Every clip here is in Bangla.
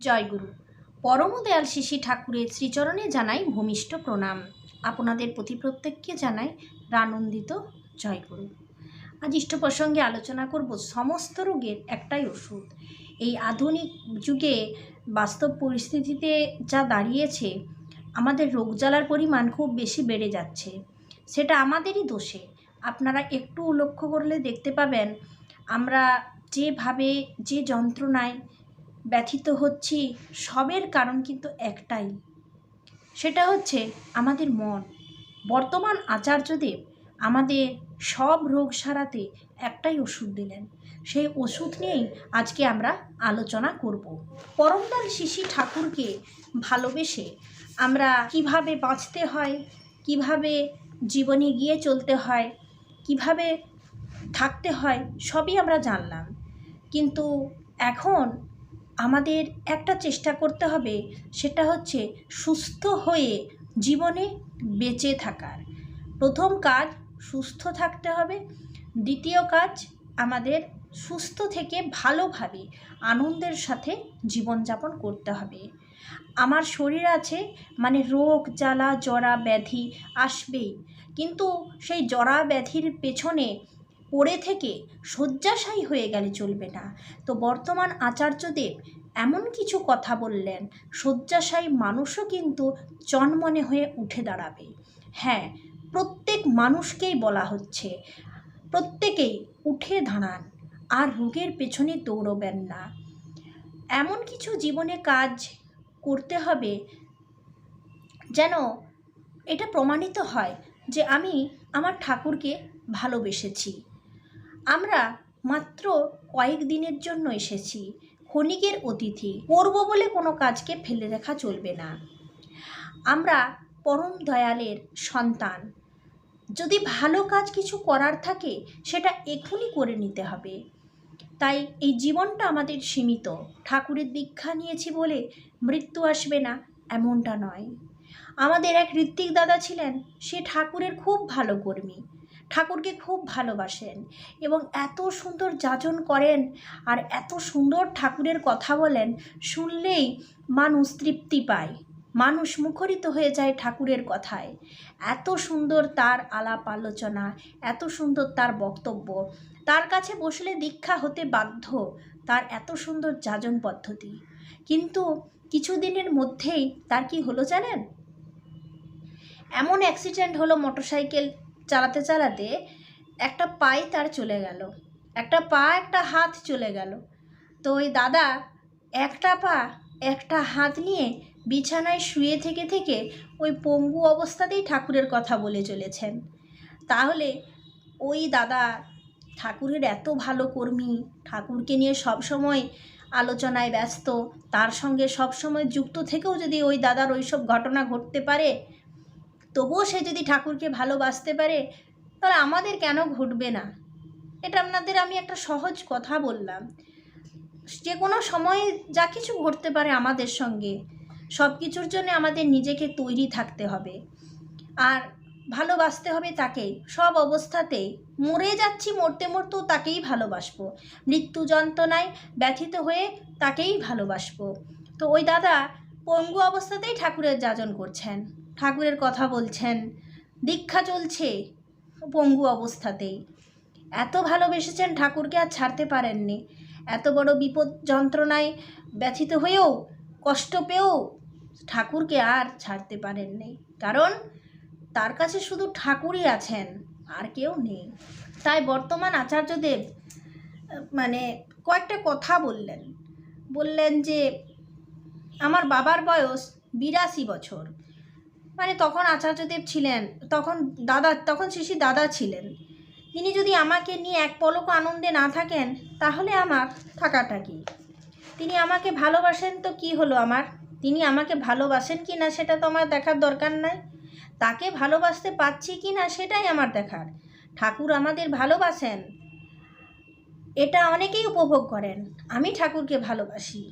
জয়গুরু। পরমদয়াল শিশি ঠাকুরের শ্রীচরণে জানাই ভূমিষ্ঠ প্রণাম। আপনাদের প্রতি প্রত্যেককে জানাই রানন্দিত জয়গুরু। আজ ইষ্ট প্রসঙ্গে আলোচনা করব সমস্ত রোগের একটাই ওষুধ। এই আধুনিক যুগে বাস্তব পরিস্থিতিতে যা দাঁড়িয়েছে, আমাদের রোগ জ্বালার পরিমাণ খুব বেশি বেড়ে যাচ্ছে। সেটা আমাদেরই দোষে। আপনারা একটু লক্ষ্য করলে দেখতে পাবেন, আমরা যেভাবে যে যন্ত্রণায় ব্যথিত হচ্ছি, সবের কারণ কিন্তু একটাই। সেটা হচ্ছে আমাদের মন। বর্তমান আচার্যদেব আমাদের সব রোগ সারাতে একটাই ওষুধ দিলেন। সেই ওষুধ নিয়েই আজকে আমরা আলোচনা করব। পরমদাল শিশি ঠাকুরকে ভালোবেসে আমরা কীভাবে বাঁচতে হয়, কীভাবে জীবনে গিয়ে চলতে হয়, কীভাবে থাকতে হয়, সবই আমরা জানলাম। কিন্তু এখন আমাদের একটা চেষ্টা করতে হবে, সেটা হচ্ছে সুস্থ হয়ে জীবনে বেঁচে থাকার। প্রথম কাজ, সুস্থ থাকতে হবে। দ্বিতীয় কাজ, আমাদের সুস্থ থেকে ভালোভাবে আনন্দের সাথে জীবনযাপন করতে হবে। আমার শরীর আছে মানে রোগ, জ্বালা, জরা, ব্যাধি আসবেই। কিন্তু সেই জরা, ব্যাধির পেছনে পড়ে থেকে শয্যাশায়ী হয়ে গেলে চলবে না। তো বর্তমান আচার্যদেব এমন কিছু কথা বললেন, শয্যাশায়ী মানুষও কিন্তু চনমনে হয়ে উঠে দাঁড়াবে। হ্যাঁ প্রত্যেক মানুষকেই বলা হচ্ছে, প্রত্যেকেই উঠে দাঁড়ান, আর রোগের পেছনে দৌড়বেন না। এমন কিছু জীবনে কাজ করতে হবে যেন এটা প্রমাণিত হয় যে আমি আমার ঠাকুরকে ভালোবেসেছি। আমরা মাত্র কয়েক দিনের জন্য এসেছি ক্ষণিকের অতিথি। করব বলে কোনো কাজকে ফেলে রাখা চলবে না। আমরা পরম দয়ালের সন্তান। যদি ভালো কাজ কিছু করার থাকে, সেটা এখনই করে নিতে হবে। তাই এই জীবনটা আমাদের সীমিত। ঠাকুরের দীক্ষা নিয়েছি বলে মৃত্যু আসবে না, এমনটা নয়। আমাদের এক ঋত্বিক দাদা ছিলেন, সে ঠাকুরের খুব ভালো কর্মী। ঠাকুরকে খুব ভালোবাসেন এবং এত সুন্দর যাজন করেন আর এত সুন্দর ঠাকুরের কথা বলেন, শুনলেই মানুষ তৃপ্তি পায়, মানুষ মুখরিত হয়ে যায় ঠাকুরের কথায়। এত সুন্দর তার আলাপ আলোচনা, এত সুন্দর তার বক্তব্য। তার কাছে বসলে দীক্ষা হতে বাধ্য, তার এত সুন্দর যাজন পদ্ধতি। কিন্তু কিছুদিনের মধ্যেই তার কি হলো জানেন? এমন অ্যাক্সিডেন্ট হলো মোটরসাইকেল চালাতে চালাতে একটা পায়ে তার চলে গেল। একটা পা, একটা হাত চলে গেল। তো ওই দাদা একটা পা, একটা হাত নিয়ে বিছানায় শুয়ে থেকে থেকে ওই পঙ্গু অবস্থাতেই ঠাকুরের কথা বলে চলেছেন। তাহলে ওই দাদা ঠাকুরের এত ভালো কর্মী, ঠাকুরকে নিয়ে সব সময় আলোচনায় ব্যস্ত, তার সঙ্গে সব সময় যুক্ত থেকেও যদি ওই দাদার ওইসব ঘটনা ঘটতে পারে তবুও সে যদি ঠাকুরকে ভালোবাসতে পারে, তাহলে আমাদের কেন ঘটবে না? এটা আপনাদের আমি একটা সহজ কথা বললাম। যে কোনো সময়ে যা কিছু ঘটতে পারে আমাদের সঙ্গে, সব কিছুর জন্য আমাদের নিজেকে তৈরি থাকতে হবে। আর ভালোবাসতে হবে তাকেই সব অবস্থাতেই। মরে যাচ্ছি, মরতে মরতেও তাকেই ভালোবাসবো। মৃত্যু যন্ত্রণায় ব্যথিত হয়ে তাকেই ভালোবাসবো। তো ওই দাদা পঙ্গু অবস্থাতেই ঠাকুরের যাজন করছেন। ঠাকুরের কথা বলছেন। দীক্ষা চলছে পঙ্গু অবস্থাতেই। এত ভালোবেসেছেন ঠাকুরকে আর ছাড়তে পারেননি। এত বড় বিপদ যন্ত্রণায় ব্যথিত হয়েও, কষ্ট পেয়েও ঠাকুরকে আর ছাড়তে পারেননি। কারণ তার কাছে শুধু ঠাকুরই আছেন, আর কেউ নেই। তাই বর্তমান আচার্যদেব মানে কয়েকটা কথা বললেন। বললেন যে, আমার বাবার বয়স বিরাশি বছর। মানে তখন আচার্যদেব ছিলেন, তখন দাদা, তখন শিশি দাদা ছিলেন। তিনি যদি আমাকে নিয়ে এক পলক আনন্দে না থাকেন, তাহলে আমার থাকাটা কি? তিনি আমাকে ভালোবাসেন তো কি হলো আমার? তিনি আমাকে ভালোবাসেন কি না সেটা তো আমার দেখার দরকার নাই। তাকে ভালোবাসতে পারছি কি না সেটাই আমার দেখার। ঠাকুর আমাদের ভালোবাসেন, এটা অনেকেই উপভোগ করেন। আমি ঠাকুরকে ভালোবাসি।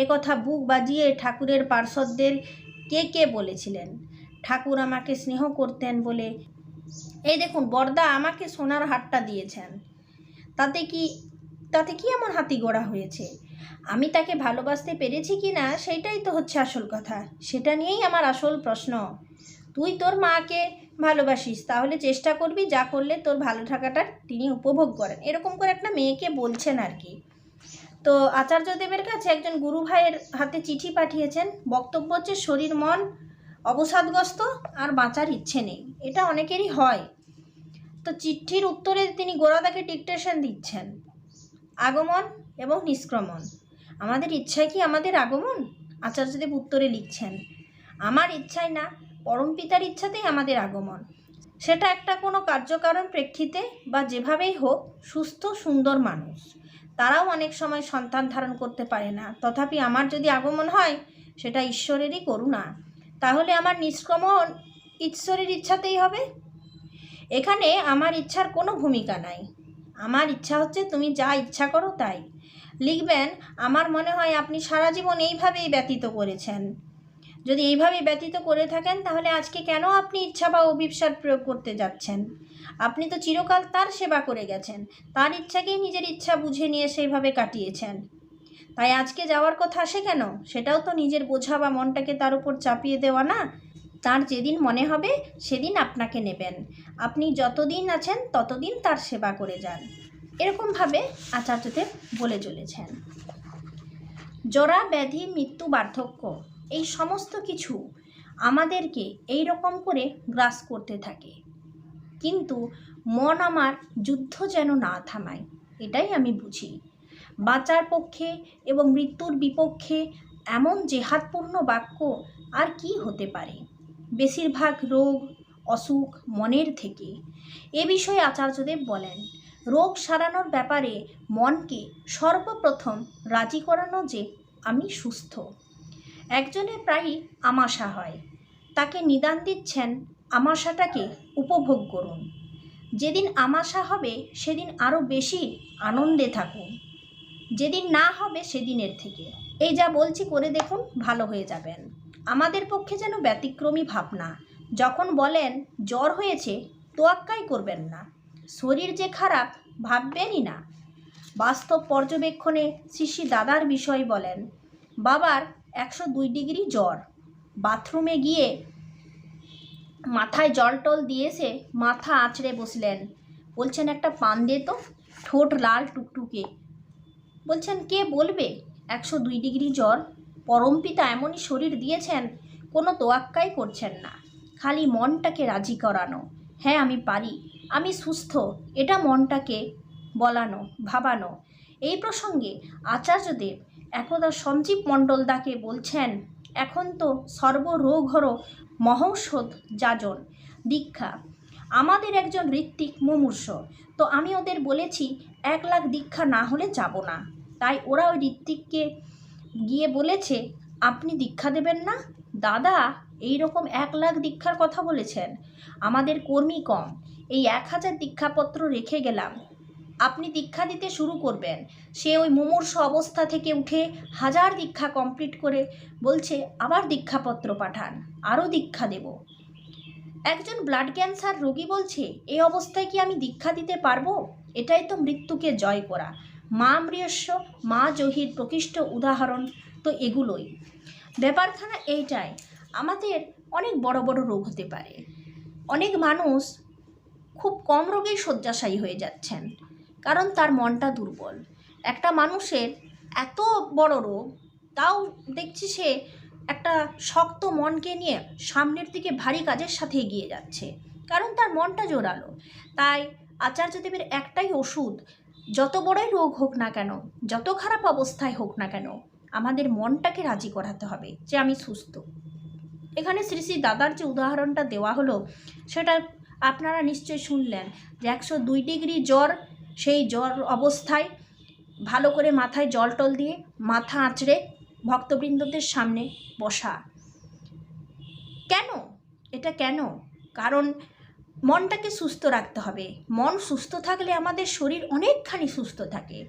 এ কথা বুক বাজিয়ে ঠাকুরের পার্শ্বদের কে কে বলেছিলেন? ঠাকুর আমাকে স্নেহ করতেন বলে। এই দেখুন, বর্দা আমাকে সোনার হারটা দিয়েছেন। তাতে কি তাতে কি এমন হাতি গোড়া হয়েছে? আমি তাকে ভালোবাসতে পেরেছি কি না সেটাই তো হচ্ছে আসল কথা। সেটা নিয়েই আমার আসল প্রশ্ন। তুই তোর মাকে ভালোবাসিস, তাহলে চেষ্টা করবি যা করলে তোর ভালো থাকাটা তিনি উপভোগ করেন। এরকম করে একটা মেয়েকে বলছেন আর কি। তো আচার্যদেবের কাছে একজন গুরু ভাইয়ের হাতে চিঠি পাঠিয়েছেন। বক্তব্য হচ্ছে, শরীর মন অবসাদগ্রস্ত আর বাঁচার ইচ্ছে নেই। এটা অনেকেরই হয়। তো চিঠির উত্তরে তিনি গোড়াদাকে ডিকটেশন দিচ্ছেন। আগমন এবং নিষ্ক্রমণ। আমাদের ইচ্ছায় কি আমাদের আগমন? আচার্যদেব উত্তরে লিখছেন, আমার ইচ্ছায় না, পরম পিতার ইচ্ছাতেই আমাদের আগমন। সেটা একটা কোনো কার্যকারণ প্রেক্ষিতে বা যেভাবেই হোক, সুস্থ, সুন্দর মানুষ। তারাও অনেক সময় সন্তান ধারণ করতে পারে না। তথাপি আমার যদি আগমন হয়, সেটা ঈশ্বরেরই করুণা। তাহলে আমার নিষ্ক্রমণ ঈশ্বরের ইচ্ছাতেই হবে? এখানে আমার ইচ্ছার কোনো ভূমিকা নাই। আমার ইচ্ছা হচ্ছে তুমি যা ইচ্ছা করো তাই। লিখবেন, আমার মনে হয় আপনি সারা জীবন এইভাবেই ব্যতীত করেছেন। যদি এইভাবে ব্যতীত করে থাকেন, তাহলে আজকে কেন আপনি ইচ্ছা বা অভিপ্সার প্রয়োগ করতে যাচ্ছেন? আপনি তো চিরকাল তার সেবা করে গেছেন। তার ইচ্ছাকেই নিজের ইচ্ছা বুঝে নিয়ে সেইভাবে কাটিয়েছেন। তাই আজকে যাওয়ার কথা আসে কেন? সেটাও তো নিজের বোঝা বা মনটাকে তার উপর চাপিয়ে দেওয়া না। তার যেদিন মনে হবে, সেদিন আপনাকে নেবেন। আপনি যতদিন আছেন, ততদিন তার সেবা করে যান। এরকমভাবে আচার্যদেব বলে চলেছেন। জরা, ব্যাধি, মৃত্যু, বার্ধক্য, এই সমস্ত কিছু আমাদেরকে এই রকম করে গ্রাস করতে থাকে। কিন্তু মন আমার যুদ্ধ যেন না থামায়, এটাই আমি বুঝি। বাঁচার পক্ষে এবং মৃত্যুর বিপক্ষে এমন জেহাদপূর্ণ বাক্য আর কি হতে পারে? বেশিরভাগ রোগ, অসুখ মনের থেকে। এ বিষয়ে আচার্যদেব বলেন, রোগ সারানোর ব্যাপারে মনকে সর্বপ্রথম রাজি করানো যে আমি সুস্থ। একজনের প্রায়ই আমাশা হয়। তাকে নিদান দিচ্ছেন, আমাশাটাকে উপভোগ করুন। যেদিন আমাশা হবে, সেদিন আরও বেশি আনন্দে থাকুন। যেদিন না হবে সেদিনের থেকে। এই যা বলছি করে দেখুন, ভালো হয়ে যাবেন। আমাদের পক্ষে যেন ব্যতিক্রমী ভাবনা। যখন বলেন, জ্বর হয়েছে তোয়াক্কাই করবেন না। শরীর যে খারাপ, ভাববেনই না। বাস্তব পর্যবেক্ষণে শিশি দাদার বিষয় বলেন, বাবার একশো দুই ডিগ্রি জ্বর। বাথরুমে গিয়ে মাথায় জল টল দিয়েছে মাথা আঁচড়ে বসলেন। বলছেন, একটা পান দে তো। ঠোঁট লাল টুকটুকে। বলছেন, কে বলবে? একশো দুই ডিগ্রি জ্বর। পরমপিতা এমনই শরীর দিয়েছেন, কোনো তোয়াক্কাই করছেন না। খালি মনটাকে রাজি করানো। হ্যাঁ আমি পারি। আমি সুস্থ। এটা মনটাকে বলানো, ভাবানো। এই প্রসঙ্গে আচার্যদেব একদা সঞ্জীব মণ্ডলদাকে বলছেন, এখন তো সর্বরোগ হরো মহৌষধ যাজন, দীক্ষা। আমাদের একজন ঋত্বিক মুমূর্ষ। তো আমি ওদের বলেছি, এক লাখ দীক্ষা না হলে যাব না। তাই ওরা ওই ঋত্বিককে গিয়ে বলেছে, আপনি দীক্ষা দেবেন না? দাদা এই রকম এক লাখ দীক্ষার কথা বলেছেন। আমাদের কর্মী কম। এই এক হাজার দীক্ষাপত্র রেখে গেলাম। আপনি দীক্ষা দিতে শুরু করবেন। সে ওই মুমূর্ষ অবস্থা থেকে উঠে হাজার দীক্ষা কমপ্লিট করে বলছে, আবার দীক্ষাপত্র পাঠান, আরও দীক্ষা দেব। একজন ব্লাড ক্যান্সার রোগী বলছে এই অবস্থায় কি আমি দীক্ষা দিতে পারব? এটাই তো মৃত্যুকে জয় করা। মা মৃয়স্ব মা জহির প্রকৃষ্ট উদাহরণ তো এগুলোই। ব্যাপারখানা এইটাই, আমাদের অনেক বড় বড় রোগ হতে পারে। অনেক মানুষ খুব কম রোগেই শয্যাশায়ী হয়ে যাচ্ছেন, কারণ তার মনটা দুর্বল। একটা মানুষের এত বড় রোগ, তাও দেখছি সে একটা শক্ত মনকে নিয়ে সামনের দিকে ভারী কাজের সাথে এগিয়ে যাচ্ছে, কারণ তার মনটা জোরালো। তাই আচার্যদেবের একটাই ওষুধ যত বড়ই রোগ হোক না কেন, যত খারাপ অবস্থায় হোক না কেন, আমাদের মনটাকে রাজি করাতে হবে যে আমি সুস্থ। এখানে শ্রী শ্রী দাদার যে উদাহরণটা দেওয়া হলো, সেটা আপনারা নিশ্চয়ই শুনলেন যে একশো দুই ডিগ্রি জ্বর, সেই জ্বর অবস্থায় ভালো করে মাথায় জল টল দিয়ে মাথা আঁচড়ে ভক্তবৃন্দদের সামনে বসা। কেন? এটা কেন? কারণ মনটাকে সুস্থ রাখতে হবে। মন সুস্থ থাকলে আমাদের শরীর অনেকখানি সুস্থ থাকে।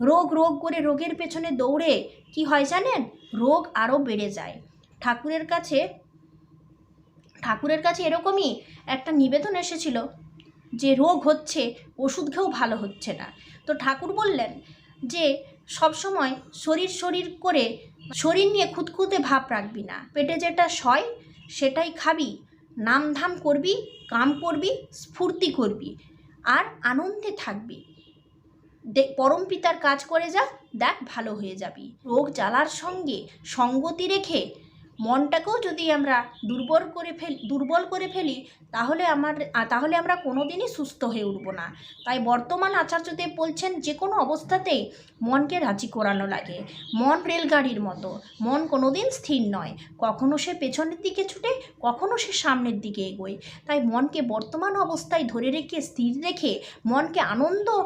রোগ রোগ করে রোগের পেছনে দৌড়ে কি হয় জানেন? রোগ আরও বেড়ে যায়। ঠাকুরের কাছে ঠাকুরের কাছে এরকমই একটা নিবেদন এসেছিল যে রোগ হচ্ছে, ওষুধ খেয়েও ভালো হচ্ছে না। তো ঠাকুর বললেন যে সবসময় শরীর শরীর করে শরীর নিয়ে খুঁতখুঁতে ভাব রাখবি না। পেটে যেটা সয়, সেটাই খাবি। নামধাম করবি, কাম করবি, স্ফূর্তি করবি আর আনন্দে থাকবি। দে, পরম পিতার কাজ করে যা, দেখ ভালো হয়ে যাবি। রোগ জ্বালার সঙ্গে সঙ্গতি রেখে মনটাকেও যদি আমরা দুর্বল করে ফেল, দুর্বল করে ফেলি, তাহলে আমার, তাহলে আমরা কোনো দিনই সুস্থ হয়ে উঠবো না। তাই বর্তমান আচার্যদেব বলছেন যে কোনো অবস্থাতেই মনকে রাজি করানো লাগে। মন রেলগাড়ির মতো। মন কোনো দিন স্থির নয়। কখনো সে পেছনের দিকে ছুটে, কখনো সে সামনের দিকে এগোয়। তাই মনকে বর্তমান অবস্থায় ধরে রেখে, স্থির রেখে, মনকে আনন্দ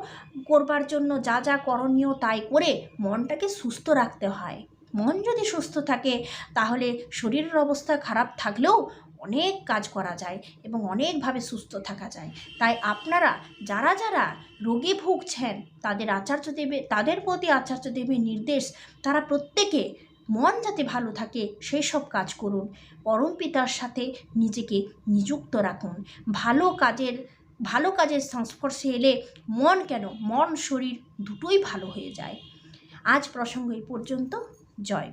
করবার জন্য যা যা করণীয় তাই করে মনটাকে সুস্থ রাখতে হয়। মন যদি সুস্থ থাকে, তাহলে শরীরের অবস্থা খারাপ থাকলেও অনেক কাজ করা যায় এবং অনেকভাবে সুস্থ থাকা যায়। তাই আপনারা যারা যারা রোগে ভুগছেন, তাদের আচার্যদেবের তাদের প্রতি আচার্যদেবের নির্দেশ, তারা প্রত্যেকে মন যাতে ভালো থাকে সেই সব কাজ করুন। পরম পিতার সাথে নিজেকে নিযুক্ত রাখুন। ভালো কাজের ভালো কাজের সংস্পর্শে এলে মন কেন? মন, শরীর দুটোই ভালো হয়ে যায়। আজ প্রসঙ্গ এই পর্যন্ত। জয়